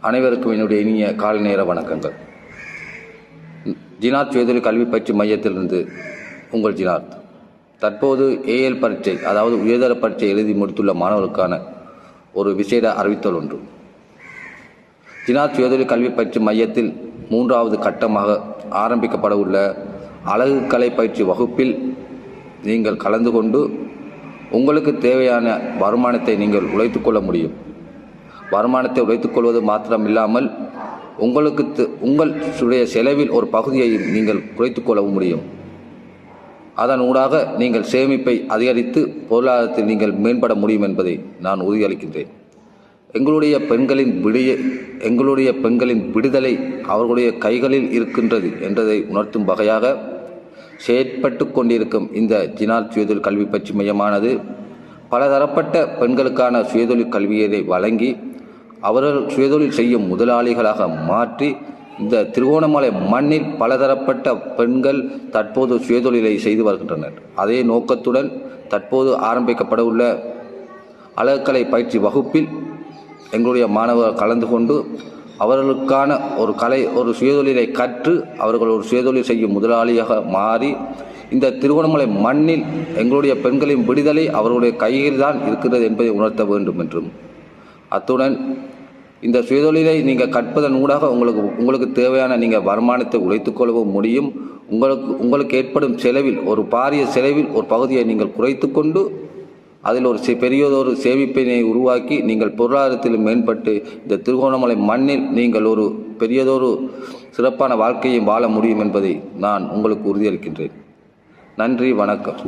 அனைவருக்கும் என்னுடைய இனிய காலை நேர வணக்கங்கள். ஜினாத் சுயதொழில் கல்வி பயிற்சி மையத்திலிருந்து உங்கள் ஜினாத். தற்போது ஏஎல் பரீட்சை அதாவது உயர்தர பரீட்சை எழுதி முடித்துள்ள மாணவர்களுக்கான ஒரு விசேட அறிவித்தல் ஒன்று. ஜினாத் சுயதொழில் கல்வி பயிற்சி மையத்தில் மூன்றாவது கட்டமாக ஆரம்பிக்கப்பட உள்ள அழகு கலை பயிற்சி வகுப்பில் நீங்கள் கலந்து கொண்டு உங்களுக்கு தேவையான வருமானத்தை நீங்கள் உழைத்துக்கொள்ள முடியும். வருமானத்தை வைத்துக் கொள்வது மாத்திரமில்லாமல் உங்களுக்கு உங்களுடைய உங்கள் செலவில் ஒரு பகுதியை நீங்கள் குறைத்துக் கொள்ளவும் முடியும். அதன் ஊடாக நீங்கள் சேமிப்பை அதிகரித்து பொருளாதாரத்தில் நீங்கள் மேம்பட முடியும் என்பதை நான் உறுதியளிக்கின்றேன். எங்களுடைய பெண்களின் விடிய எங்களுடைய பெண்களின் விடுதலை அவர்களுடைய கைகளில் இருக்கின்றது என்றதை உணர்த்தும் வகையாக செயற்பட்டு கொண்டிருக்கும் இந்த ஜினால் சுயதொழில் கல்வி பயிற்சி மையமானது பலதரப்பட்ட பெண்களுக்கான சுயதொழில் கல்வியை வழங்கி அவர்கள் சுயதொழில் செய்யும் முதலாளிகளாக மாற்றி இந்த திருவோணமலை மண்ணில் பலதரப்பட்ட பெண்கள் தற்போது சுயதொழிலை செய்து வருகின்றனர். அதே நோக்கத்துடன் தற்போது ஆரம்பிக்கப்பட உள்ள அழகலை பயிற்சி வகுப்பில் எங்களுடைய மாணவர்கள் கலந்து கொண்டு அவர்களுக்கான ஒரு கலை ஒரு சுயதொழிலை கற்று அவர்கள் ஒரு சுயதொழில் செய்யும் முதலாளியாக மாறி இந்த திருவண்ணாமலை மண்ணில் எங்களுடைய பெண்களின் விடுதலை அவர்களுடைய கையில் தான் இருக்கிறது என்பதை உணர்த்த வேண்டும் என்றும் அத்துடன் இந்த சுயதொழிலை நீங்கள் கற்பதன் ஊடாக உங்களுக்கு உங்களுக்கு தேவையான நீங்கள் வருமானத்தை உழைத்துக்கொள்ளவும் முடியும். உங்களுக்கு உங்களுக்கு ஏற்படும் செலவில் ஒரு பாரிய செலவில் ஒரு பகுதியை நீங்கள் குறைத்து கொண்டு அதில் ஒரு பெரியதொரு சேமிப்பினை உருவாக்கி நீங்கள் பொருளாதாரத்தில் மேம்பட்டு இந்த திருகோணமலை மண்ணில் நீங்கள் ஒரு பெரியதொரு சிறப்பான வாழ்க்கையை வாழ முடியும் என்பதை நான் உங்களுக்கு உறுதியளிக்கின்றேன். நன்றி வணக்கம்.